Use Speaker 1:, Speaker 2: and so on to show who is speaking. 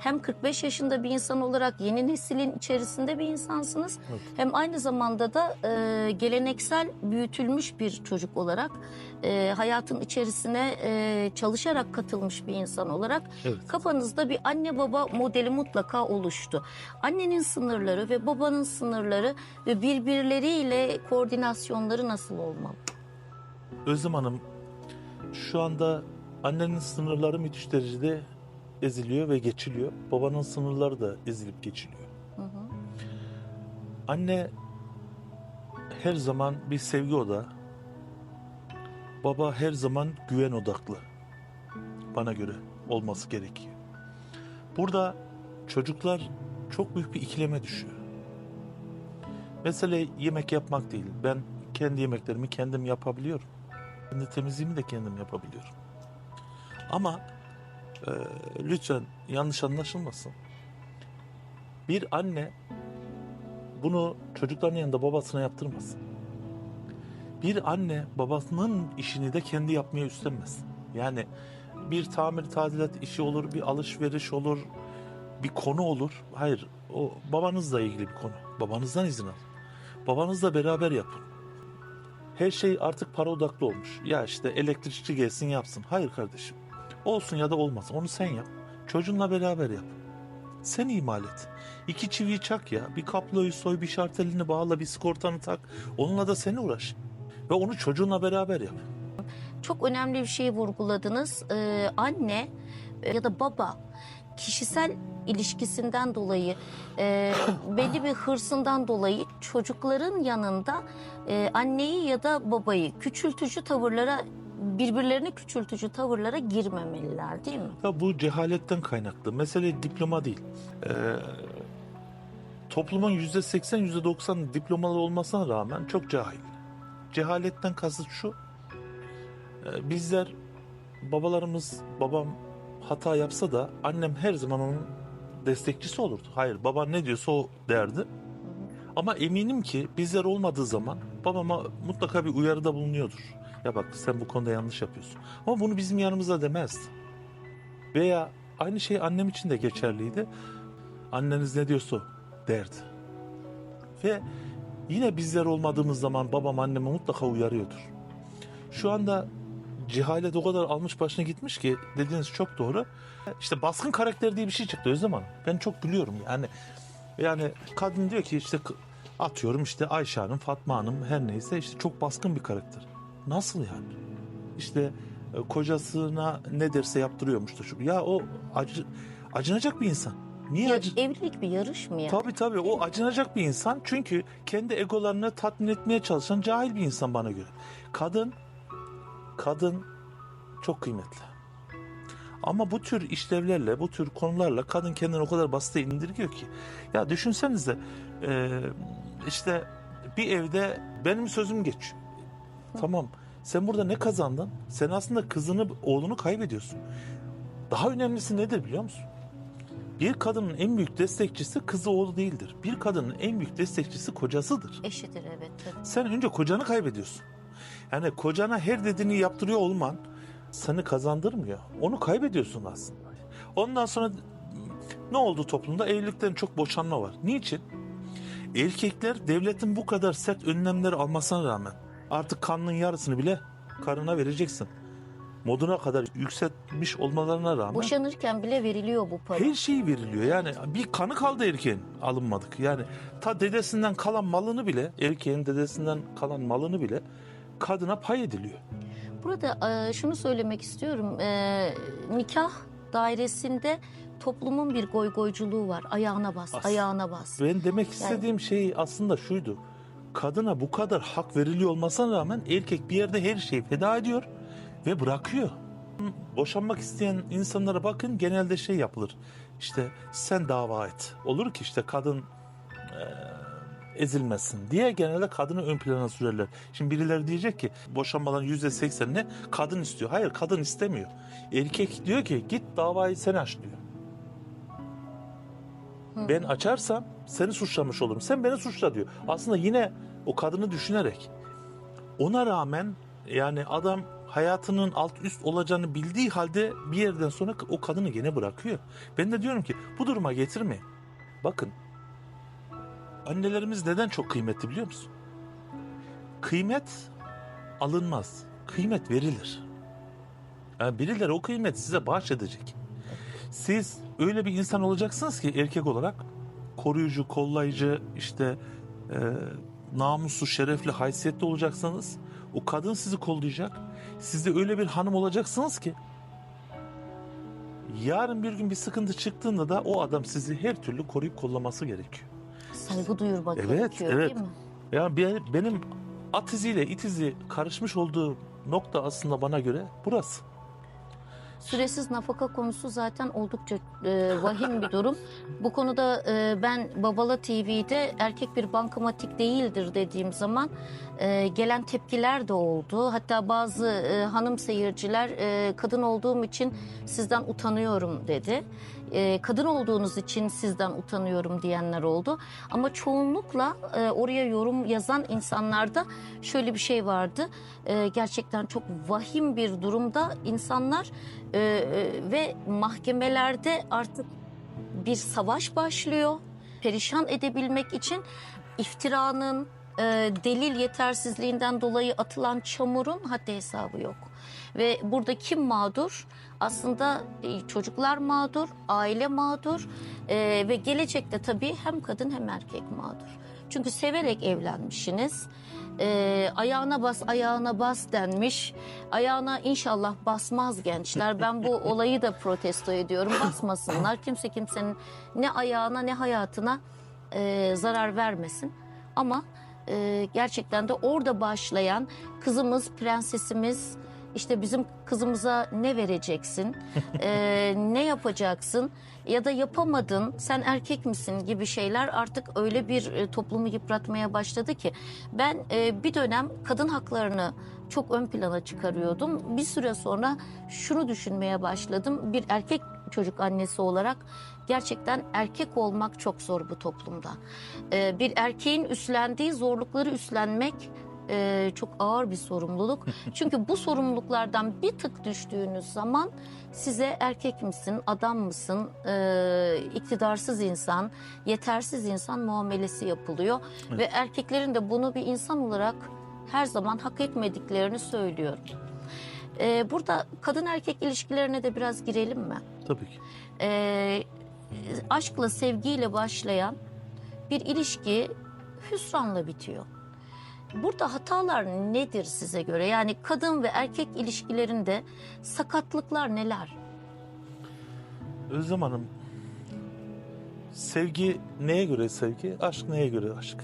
Speaker 1: hem 45 yaşında bir insan olarak yeni neslin içerisinde bir insansınız. Hem aynı zamanda da e, geleneksel büyütülmüş bir çocuk olarak e, hayatın içerisine e, çalışarak katılmış bir insan olarak
Speaker 2: Evet.
Speaker 1: kafanızda bir anne baba modeli mutlaka oluştu. Annenin sınırları ve babanın sınırları ve birbirleriyle koordinasyonları nasıl olmalı?
Speaker 2: Özlem Hanım şu anda annenin sınırları müthiş derecede eziliyor ve geçiliyor. Babanın sınırları da ezilip geçiliyor. Anne her zaman bir sevgi odağı. Baba her zaman güven odaklı. Bana göre olması gerekiyor. Burada çocuklar çok büyük bir ikileme düşüyor. Mesele yemek yapmak değil. Ben kendi yemeklerimi kendim yapabiliyorum. Kendi temizliğimi de kendim yapabiliyorum. Ama e, lütfen yanlış anlaşılmasın. Bir anne bunu çocukların yanında babasına yaptırmasın. Bir anne babasının işini de kendi yapmaya üstlenmesin. Yani bir tamir tadilat işi olur, bir alışveriş olur, bir konu olur. Hayır, o babanızla ilgili bir konu. Babanızdan izin al. Babanızla beraber yapın. Her şey artık para odaklı olmuş. Ya işte elektrikçi gelsin yapsın. Hayır kardeşim. Olsun ya da olmaz. Onu sen yap. Çocuğunla beraber yap. Sen imal et. İki çiviyi çak ya. Bir kabloyu soy, bir şartelini bağla, bir sigortanı tak. Onunla da sen uğraş. Ve onu çocuğunla beraber yap.
Speaker 1: Çok önemli bir şey vurguladınız. Ee, anne ya da baba kişisel ilişkisinden dolayı e, belli bir hırsından dolayı çocukların yanında e, anneyi ya da babayı küçültücü tavırlara birbirlerini küçültücü tavırlara girmemeliler değil mi?
Speaker 2: Ya bu cehaletten kaynaklı. Mesele diploma değil. Ee, toplumun yüzde seksen, yüzde doksan diplomalı olmasına rağmen çok cahil. Cehaletten kasıt şu. e, bizler, babalarımız, babam hata yapsa da annem her zaman onun destekçisi olurdu. Hayır, baba ne diyorsa o derdi. Ama eminim ki bizler olmadığı zaman babama mutlaka bir uyarıda bulunuyordur. Ya bak sen bu konuda yanlış yapıyorsun. Ama bunu bizim yanımızda demezdi. Veya aynı şey annem için de geçerliydi. Anneniz ne diyorsa derdi. Ve yine bizler olmadığımız zaman babam annemi mutlaka uyarıyordur. Şu anda cehalet o kadar almış başına gitmiş ki dediğiniz çok doğru. İşte baskın karakter diye bir şey çıktı Özlem Hanım. Ben çok biliyorum yani. Yani kadın diyor ki işte atıyorum işte Ayşe Hanım, Fatma Hanım her neyse işte çok baskın bir karakter. Nasıl yani? İşte e, kocasına ne derse yaptırıyormuş da şu. Ya o acı, acınacak bir insan. Niye acı?
Speaker 1: evlilik bir yarış mı ya?
Speaker 2: Tabii tabii o acınacak bir insan çünkü kendi egolarını tatmin etmeye çalışan cahil bir insan bana göre. Kadın kadın çok kıymetli. Ama bu tür işlevlerle, bu tür konularla kadın kendini o kadar basite indirgiyor ki. Ya düşünsenize e, işte bir evde benim sözüm geç. Tamam sen burada ne kazandın? Sen aslında kızını, oğlunu kaybediyorsun. Daha önemlisi nedir biliyor musun? Bir kadının en büyük destekçisi kızı oğlu değildir. Bir kadının en büyük destekçisi kocasıdır.
Speaker 1: Eşidir evet tabii.
Speaker 2: Sen önce kocanı kaybediyorsun. Yani kocana her dediğini yaptırıyor olman seni kazandırmıyor. Onu kaybediyorsun aslında. Ondan sonra ne oldu toplumda? Evlilikten çok boşanma var. Niçin? Erkekler devletin bu kadar sert önlemleri almasına rağmen artık kanının yarısını bile karına vereceksin. Moduna kadar yükseltmiş olmalarına rağmen
Speaker 1: Boşanırken bile veriliyor bu para.
Speaker 2: her şey veriliyor. Yani bir kanı kaldı erkeğin alınmadık. Yani ta dedesinden kalan malını bile erkeğin dedesinden kalan malını bile kadına pay ediliyor.
Speaker 1: Burada e, şunu söylemek istiyorum. E, nikah dairesinde toplumun bir goygoyculuğu var. Ayağına bas,
Speaker 2: As-
Speaker 1: ayağına bas.
Speaker 2: Ben demek istediğim şey aslında şuydu. Kadına bu kadar hak veriliyor olmasına rağmen erkek bir yerde her şeyi feda ediyor ve bırakıyor. Boşanmak isteyen insanlara bakın genelde şey yapılır. İşte sen dava et. Olur ki işte kadın eee, ezilmesin diye genelde kadını ön plana sürerler. Şimdi birileri diyecek ki boşanmaların yüzde seksenini kadın istiyor. Hayır kadın istemiyor. Erkek diyor ki git davayı sen aç diyor. Ben açarsam seni suçlamış olurum. Sen beni suçla diyor. Aslında yine o kadını düşünerek ona rağmen yani adam hayatının alt üst olacağını bildiği halde bir yerden sonra o kadını gene bırakıyor. Ben de diyorum ki bu duruma getirme. Bakın annelerimiz neden çok kıymetli biliyor musun? Kıymet alınmaz. Kıymet verilir. Yani birileri o kıymeti size bahşedecek. Siz öyle bir insan olacaksınız ki erkek olarak koruyucu, kollayıcı, işte e, namuslu, şerefli, haysiyetli olacaksınız. O kadın sizi kollayacak. Siz de öyle bir hanım olacaksınız ki yarın bir gün bir sıkıntı çıktığında da o adam sizi her türlü koruyup kollaması gerekiyor.
Speaker 1: Saygı duyurmak
Speaker 2: Evet,
Speaker 1: gerekiyor
Speaker 2: evet.
Speaker 1: değil mi?
Speaker 2: Yani be- benim at iziyle it izi karışmış olduğu nokta aslında bana göre burası.
Speaker 1: Süresiz nafaka konusu zaten oldukça e, vahim bir durum. Bu konuda e, ben Babala TV'de erkek bir bankamatik değildir dediğim zaman e, gelen tepkiler de oldu. Hatta bazı e, hanım seyirciler e, kadın olduğum için sizden utanıyorum dedi. E, kadın olduğunuz için sizden utanıyorum diyenler oldu. Ama çoğunlukla e, oraya yorum yazan insanlarda şöyle bir şey vardı. E, gerçekten çok vahim bir durumda insanlar e, e, ve mahkemelerde artık bir savaş başlıyor. Perişan edebilmek için iftiranın, e, delil yetersizliğinden dolayı atılan çamurun haddi hesabı yok. Ve burada kim mağdur? Aslında e, çocuklar mağdur, aile mağdur e, ve gelecekte tabii hem kadın hem erkek mağdur. Çünkü severek evlenmişsiniz. E, ayağına bas, ayağına bas denmiş. Ayağına inşallah basmaz gençler. Ben bu olayı da protesto ediyorum. Basmasınlar. Kimse kimsenin ne ayağına ne hayatına e, zarar vermesin. Ama e, gerçekten de orada başlayan kızımız, prensesimiz, işte bizim kızımıza ne vereceksin, e, ne yapacaksın ya da yapamadın, sen erkek misin gibi şeyler artık öyle bir e, toplumu yıpratmaya başladı ki ben e, bir dönem kadın haklarını çok ön plana çıkarıyordum. Bir süre sonra şunu düşünmeye başladım. Bir erkek çocuk annesi olarak gerçekten erkek olmak çok zor bu toplumda. Ee, bir erkeğin üstlendiği zorlukları üstlenmek e, çok ağır bir sorumluluk. Çünkü bu sorumluluklardan bir tık düştüğünüz zaman size erkek misin, adam mısın, e, iktidarsız insan, yetersiz insan muamelesi yapılıyor. Ve erkeklerin de bunu bir insan olarak her zaman hak etmediklerini söylüyorum. Ee, burada kadın erkek ilişkilerine de biraz girelim mi?
Speaker 2: Tabii ki.
Speaker 1: Ee, aşkla, sevgiyle başlayan bir ilişki hüsranla bitiyor. Burada hatalar nedir size göre? Yani kadın ve erkek ilişkilerinde sakatlıklar neler?
Speaker 2: Özlem Hanım sevgi neye göre sevgi? Aşk neye göre aşk?